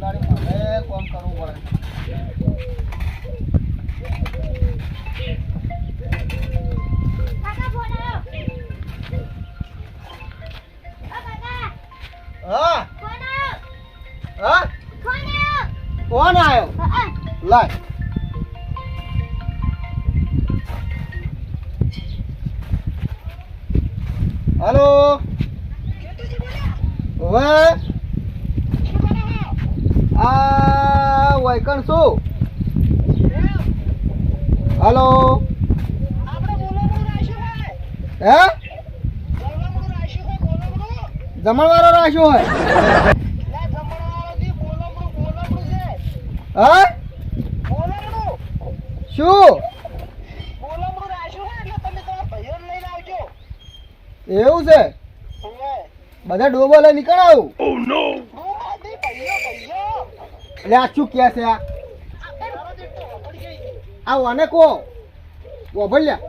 દાડી મારે કોમ કરવું પડે હા હા કોણ આવ્યો લાય હલો હવે આ વૈકણ શું હલો. હે? જમણવાળો રાખ્યો હોય. હા? શું? એવું છે? બધા ડોબો લઈ નીકળ આવું. એટલે આ શું કે છે? આ આ વાને કો વભલ્યા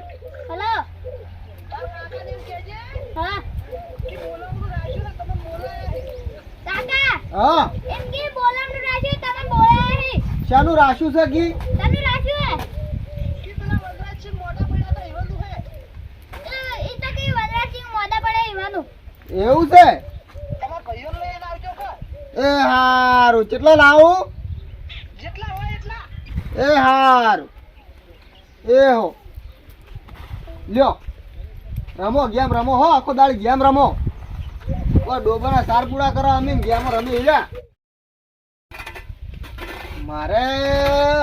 હેલો. હા. હા. એમ કે બોલામણું રાખ્યું? તમે બોલાયા નહીં. શાનું રાશુ છે કી? તમે રાખ્યું હે? એ એ તો કે એવાનું એવું છે? એ હારું કેટલા લાવું? એ હારું. એ હો. લ્યો. રમો ગેમ રમો હો આખો દાડી ગેમ રમો. ઓ ડોબાના સાર પૂરા કરો અમે ગેમ રમી લ્યા મારે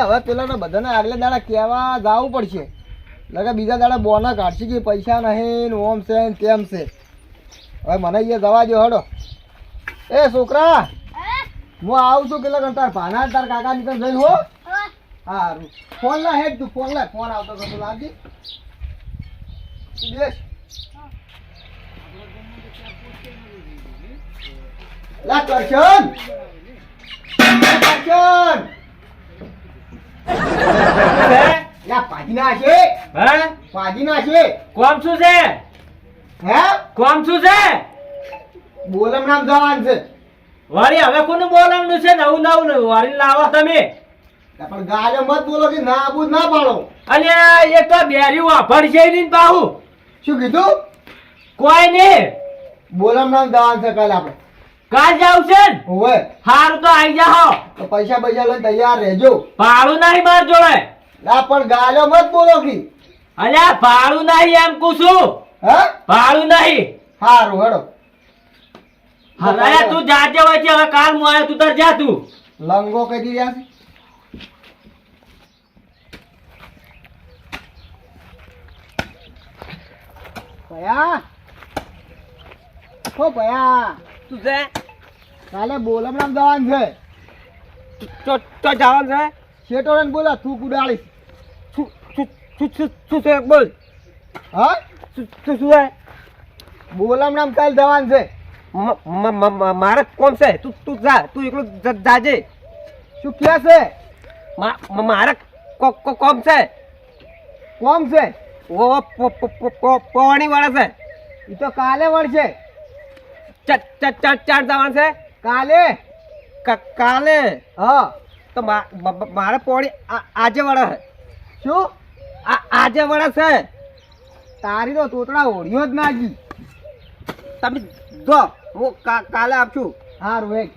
હવે પેલાને બધાને આગલે દાડા કહેવા જવું પડશે. લગે બીજા દાડા બોના કાઢશે કે પૈસા નહીં ઓમ છે ને તેમ છે. હવે મને અહીંયા જવા દો હડો. એ છોકરા! હા આવું છું કેટલા તાર ભાના તાર કાકા નીકળ જઈ હો. સારું ફોન લા હેડ તું ફોન લા. ફોન આવતો કશું લાગી. બેસ. લા કરશન કરશન લા પાજી ના છે. હે? પાજી ના છે. કોમ શું છે? હે? કોમ શું છે? બોલમ નામ જવાન છે. વળી હવે કોનું બોલાવવાનું છે? નવું નવું નવું વાળી લાવો તમે. પણ ગાલે મત બોલો કે ના આબુ ના પાડો. અને એ તો બેરી વાફડ છે નહીં બાહુ શું કીધું? કોઈ નહીં બોલમ નામ જવાન છે કાલ આપણે. કાલ જાવ છે ને? હોવે. હારું તો આવી જાઓ. તો પૈસા પૈસા લઈને તૈયાર રહેજો. ભાડું નહીં માર જોડે. ના પણ ગાલે મત બોલો કે. અલ્યા ભાડું નહીં એમ કુશું હે? ભાડું નહીં. હારું હેડો. હવે તું જાજે હોય છે હવે કાલ હું આવ્યો તું તાર જા તું. લંગો કહી દીધા છે ભયા. ઓ ભયા. તું છે? કાલે બોલમણામ જવાનું છે. તો તો જવાનું છે? શેટોરન બોલા તું કુડાળી શું શું શું શું છે? બોલ. હા? શું શું બોલમ છે? બોલમણામ કાલ જવાનું છે. મારે કોણ છે? તું તું જા તું એકલો જાજે. શું ક્યાં છે? મારે કોમ છે? કોમ છે? ઓ પોણી વાળા છે. એ તો કાલે વળશે. ચાર જવાનું છે? કાલે? કાલે? હા. તો મારે પોણી આજે વાળા છે. શું? આ આજે વાળા છે. તારી તો તોતડા ઓળ્યો જ નાજી તમે જો. હું કા- કાલે આપશું. હારું એક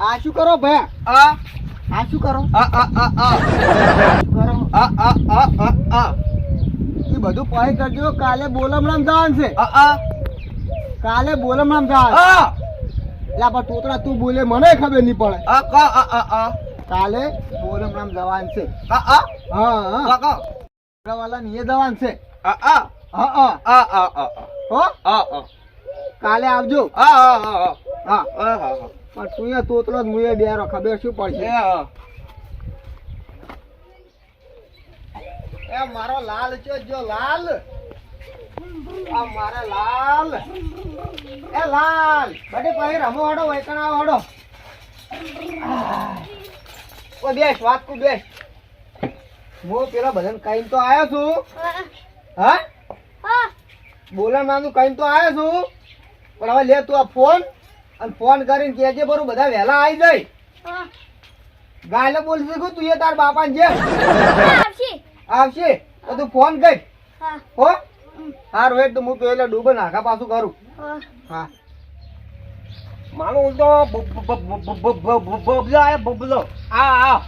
આ શું કરો ભાઈ આ. આ શું કરો? આ આ આ આ. કરો? આ આ આ આ આ. એ બધું પહી કરજો. કાલે બોલમણામ જવાનું છે. આ આ. કાલે બોલમણામ જવાનું. આ. એટલે પણ તોતડા તું બોલે મને ખબર નહીં પડે. આ કા આ આ આ. કાલે બોલમણામ દવાન છે. આ આ હા હા. કાકા વાળા ની જવાનું છે. આ આ હા હા. આ આ આ હો. આ આ કાલે આવજો. આ આ હા હા. આ હા પણ તું એ તોતલો જ મુએ બેરો ખબર શું પડશે? એ મારો લાલ છે જો લાલ. આ મારા લાલ. એ લાલ. બડે પછી રમો હડો વૈકણા હડો. ઓ બેસ વાત કુ બેસ. હું પેલા બધાને કહીને તો આવ્યો છું. હા? બોલા નાનું કહીને તો આવ્યો છું. પણ હવે લે તું આ ફોન અને ફોન કરીને કહેજે બરું બધા વહેલા આવી જાય. હા ગાયલે બોલશે કે તું એ તાર બાપાને જે? આવશે? આવશે તો તું ફોન કર. હો. હા? રોહિત તો હું પેલા ડૂબે નાખા પાછું કરું. હા. મારો ઉલટો બબલો આયા બબલો આ આ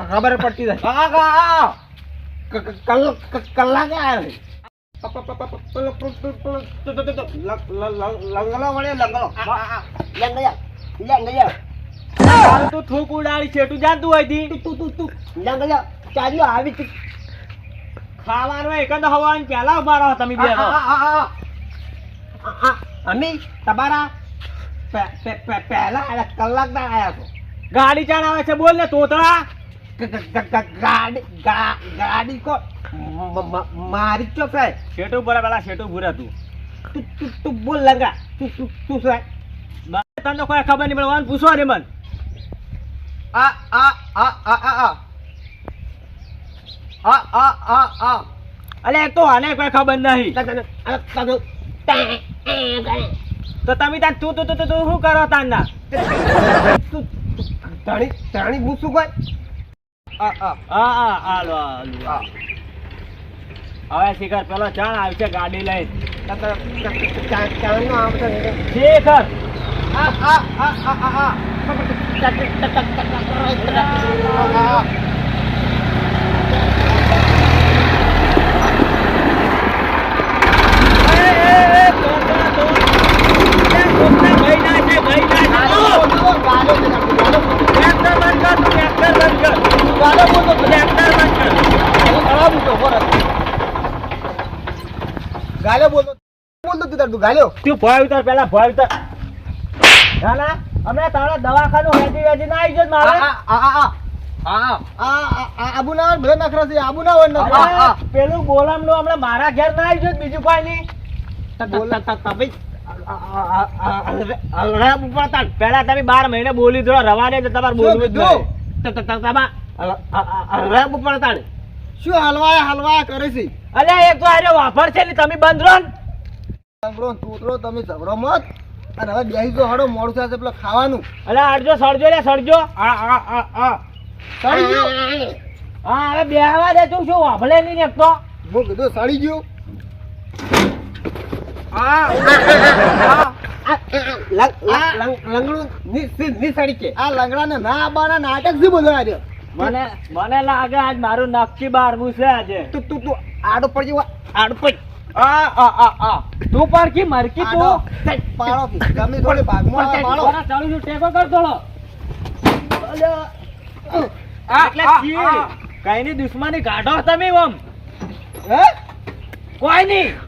ખબર પડતી કલાકે આવે લંગલો વળે લંગલો લંગલો લંગલો તું થૂક ઉડાડી છે તું જાતું હોય તું તું તું લંગલો ચાલ્યો આવી ખાવાનું એકાદ હવાનું પેલા ઊભા રહો તમે બે અમે તમારા પહેલા આયા કલાક ના આયા છો. ગાડી ચડાવે છે બોલ ને તોતળા. ગાડી ગાડી કો મારી ચો સાહેબ છેટું ભરા પેલા છેટું ભૂરા તું તું તું બોલ લંગા. તું તું તું સાહેબ તને કોઈ ખબર નહીં મને પૂછો ને મન. આ આ આ આ આ. આ આ આ અલે તો આને કોઈ ખબર નહીં તો તમે તાર તું તું તું તું શું કરો તારના તું તાણી તાણી હું શું કોઈ આ આ હા હા હવે શિખર પેલો ચાણ આવશે ગાડી લઈ ચાણનો ને. શિખર આ આ આ આ આ આ ગાલ્યો બોલતો બોલતો તું તાર તું ગાલ્યો તું ભય ઉતાર પેલા ભય ઉતાર ના ના અમે તારા દવાખાનું હેજી વેચી ના આવી જો મારે આ આ આ આ આ આ આબુ ના હોય, નખરા છે આબુ ના હોય નખરા. આ, આ. પેલું ગોલામનું હમણાં મારા ઘેર ના આવી જો બીજું કોઈ નહીં બોલ. હલરાબ ઉપર તાર. પેલા બાર મહિને બોલી દો રવાને તમારે બોલવું હલરાબ ઉપર તાર. શું હલવાયા હલવાયા કરે છે અરે એક તો આરે વાફર છે ને તમે બંધ રહો તમે ઝઘડો મત અને હવે બેસી જો હડો ખાવાનું અલ્યા અડજો સડજો લે સડજો આ આ આ આ ગયો હા, હવે બેહવા દે, તું શું વાફળે નહીં ને તો હું કીધું, સડી ગયું લંગડું ની આ લંગડાને ના આબાના નાટકથી બોલો આજે મને મને લાગે આજ મારું નક્કી બારમું છે આજે. તું તું તું આડો પડી જવા આડો પડી. આ આ આ આ. તું પણ મરકી તું. પાડો તમે થોડી ભાગમાં પાડો. ચાલુ છું ટેકો કર થોડો. કઈ ની દુશ્મની કાઢો તમે ઓમ. હે? કોઈ નહીં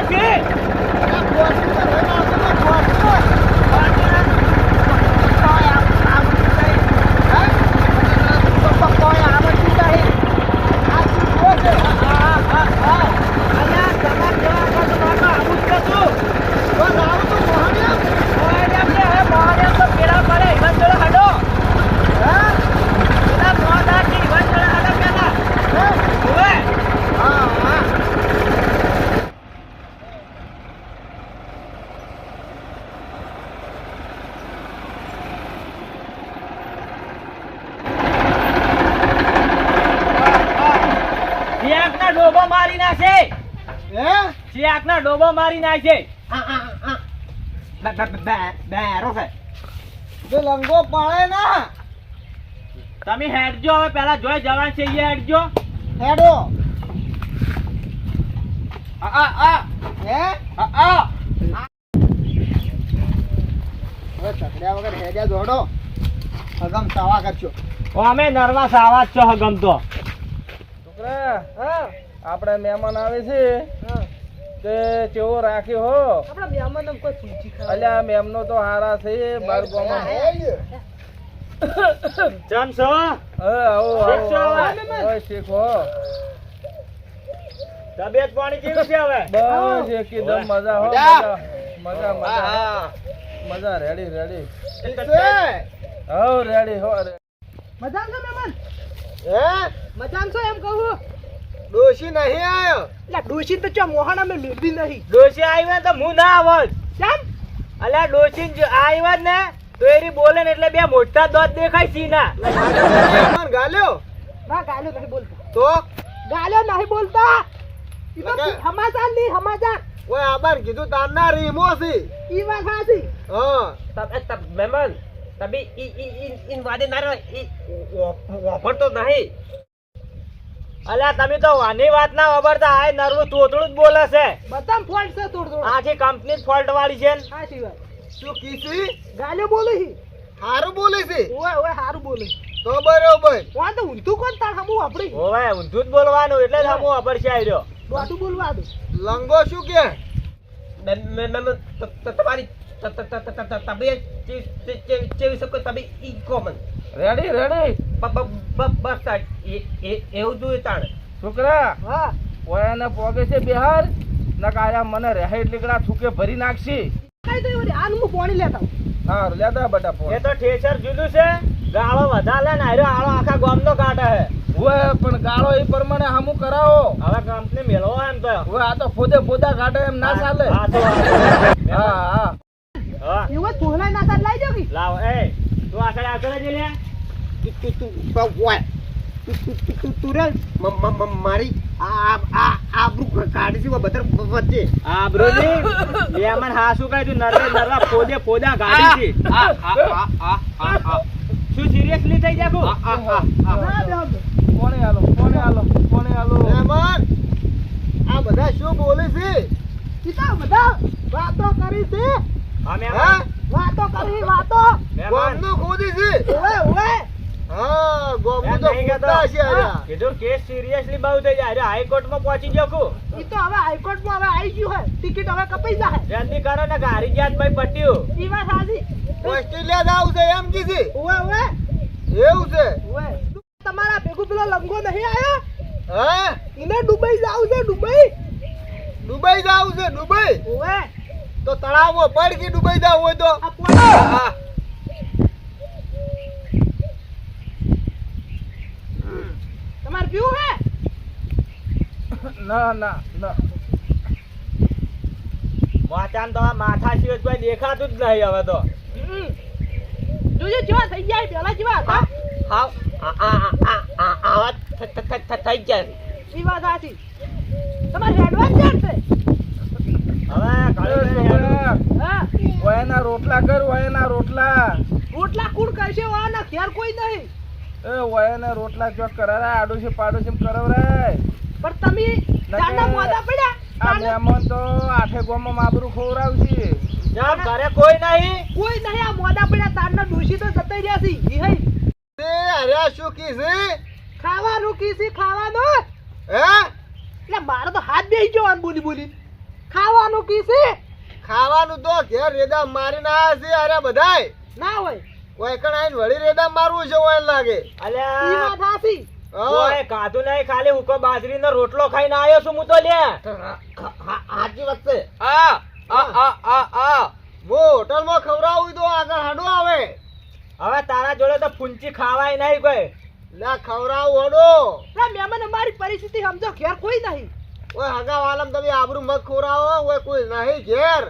પેલા પડે જોડે હાડો હે? પેલા મોહના કે ઈવન જોડે હાડો પેલા હે? ઓવે હા, હા. ચિયાકના ડોબો મારી નાખે હે? ચિયાકના ડોબો મારી નાખે બેરો છે. જો લંગો પડે ના. તમે હેડજો હવે પેલા જોઈ જવાન છે એ હેડજો. હેડો. આ આ હે? આ આ હવે ચકડ્યા વગર હેડ્યા દોડો હગમ સાવા કરજો. અમે નર્વસ આવાજ છો હગમ તો. છોકરા હા આપણે મહેમાન આવે છે. હા. તે ચેવો રાખ્યો હો? આપણા મહેમાન એમ કોઈ પૂછી ખા અલ્યા મેમનો તો હારા છે બાર ગોમાં. જામ છો હે આવો. આવો શીખો તબિયત પાણી કેવી છે હવે? બસ એકદમ મજા હો મજા. મજા મજા. મજા રેડી રેડી છે હો રેડી હો મજા છો મહેમાન હે? મજા છો એમ કહું? ડોશી નહીં આયો? એટલે ડોશી તો ચો મોહાણા મે મેળવી નહીં. ડોશી આવ્યા તો હું ના આવત કેમ અલ્યા ડોશી આવ્યા ને તો એરી બોલે ને એટલે બે મોટા દોત દેખાય સીના. પણ ગાલ્યો? ના ગાલ્યો નહીં બોલતા. તો? ગાલ્યો નહીં બોલતા. ઈ તો લગા. સમાચાર નહીં ઓય આબાર કીધું તારના રીમો છે. ઈ વાત સાચી. હા. તબ તબ મહેમાન તબી ઈ ઈ ઈ ઈન વાદે ના ઈ વાપરતો નહીં. અલ્યા તમે તો વાની વાત ના વાપરતા આ નરવું તોતડું જ બોલે છે બધામાં ફોલ્ટ છે થોડું થોડું આખી કંપની જ ફોલ્ટ વાળી છે ને. સાચી વાત શું કીધી ગાલે બોલે છે હારું બોલે છે ઓય ઓય હારું બોલે તો બરોબર વાત તો ઊંધું કોણ તાર હમું વાપરી ઓય ઊંધું જ બોલવાનું એટલે જ હમું વાપરશે આવ્યો બોટું બોલવા દો લંગો શું કે તમારી તબિયત ચેવી શકો તમે ઈ કોમન રેડી રેડી બસ એવું જોયું તાણ. છોકરા હા. ઓયાને પોગે છે બિહાર નકાયા મને રહેટ લીકડા છૂકે ભરી નાખશી. કઈ તો એવું આનું હું પાણી લેતા હા લેતા બટા એ તો ઠેસર જુદું છે. ગાળો વધારે ને આરો આળો આખા ગામનો કાઢે હે. ઓય પણ ગાળો એ પ્રમાણે હમું કરાવો. હવે કંપની મેળવો એમ તો. ઓય આ તો ફોદે ફોદા કાઢે એમ ના ચાલે. હા હા હા. હા. એવું તોલાય ના સાથ લાઈ કે લાવ એ. તું આ સાઈડ આવતો તું લે મારી આ આ આબરૂ કાઢી છે બધા વચ્ચે કહે તું નરવે નરવા ફોદે ફોદા ગાડી છે. શું સિરિયસલી થઈ જાકુ ના બેહો દો. કોને આલો કોને આલો કોને આલો? મહેમાન આ બધા શું બોલે છે? ઈ તો બધા વાતો કરી છે? અમે હા? વાતો કરી વાતો. ખોદી છે. હા તો ખોદતા. કીધું કેસ સિરિયસલી બહુ થઈ જાય. હાઈકોર્ટમાં પહોંચી ગયો કુ ઈ તો હવે હાઈકોર્ટમાં હવે આવી ગયું હે. ટિકિટ હવે કપાઈ જાય જલ્દી કરો ને હારી જાત ભાઈ પટ્યું ઈ વાત સાચી. ઓસ્ટ્રેલિયા જાવ છે એમ કીધી ઓય ઓય એવું છે? ઓય તમારા ભેગું પેલો લંગો નહીં આવ્યો હા? એને દુબઈ જાવ છે દુબઈ. દુબઈ જાવ છે દુબઈ? ઓય તો તળાવમાં પડકી ડૂબાઈ જાવ હોય તો. આ તમારે પીવું હે? ના ના ના. વાચાન તો આ માથા સિવાય કોઈ દેખાતું જ નહીં હવે તો. જોજો જેવા થઈ જાય પેલા જેવા હતા. આ આવા થઈ જાય. ઈ વાત સાચી. તમારે હેડવાન છે ઓયાના રોટલા કર ઓયાના રોટલા. રોટલા કુણ કરશે? વાના ઘેર કોઈ નહીં. એ ઓયાના રોટલા ચોક કરારા આડોશી પાડોશી કરાવરાય પણ તમે ચાંદા મોદા પડ્યા? આ મહેમાન તો આઠે ગામમાં માબરું ખવડાવશે. જામ ઘરે કોઈ નહીં. કોઈ નહીં આ મોદા પડ્યા. તારના ડોશી તો જતાઈ રહ્યા છે. ઈ હઈ. તે અરે શું કી છે? ખાવાનું કીસી ખાવાનું? હે? એટલે મારે તો હાથ ગયો આમ બોલી બોલી. ખાવાનું કીસી ખાવાનું તો ઘેર રેદા મારીને આયા છે અરે બધાય. ના હોય. કોઈ કણ આઈને વળી રેદા મારવું છે ઓય લાગે. ઈ અલ્યા હા. કોઈ કાધું નહીં ખાલી હુકો બાજરીનો રોટલો ખાઈને આવ્યો છું હું તો લે. હાજી વખતે આ આ આ આ આ હું હોટલમાં ખવડાવું તો આગળ હાડો આવે. હવે તારા જોડે તો ફૂંચી ખાવાય નહીં કોઈ. ના ખવડાવું હડો. ના મહેમાન અમારી પરિસ્થિતિ સમજો ઘેર કોઈ નહીં. ઓય હગા વાલમ તમે આબરૂ મત ખોરાવો ઓય કોઈ નહીં ઘેર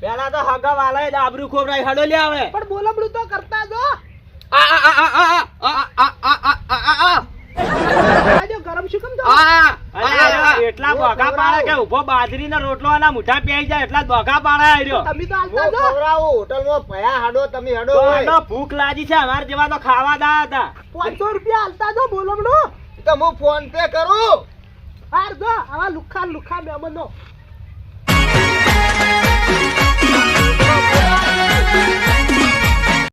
પેલા તો હગા વાલાએ આબરૂ ખોબરાઈ હડો લે આવે પણ બોલમડું તો કરતા જો આજે ગરમ શું કેમ જો એટલા બોગા પાડે કે ઊભો બાજરીનો રોટલો આના મુઠા જાય એટલા બોગા પાડે આર્યો તમે તો હું જો ખવડાવું હોટલમાં ભયા હાડો તમે હાડો ભૂખ લાગી છે અમાર જેવા તો ખાવા દા હતા પાંચસો રૂપિયા હાલતા જો બોલમડું તો હું ફોન પે કરું હાર દો આવા લુખા લુખા મેમનો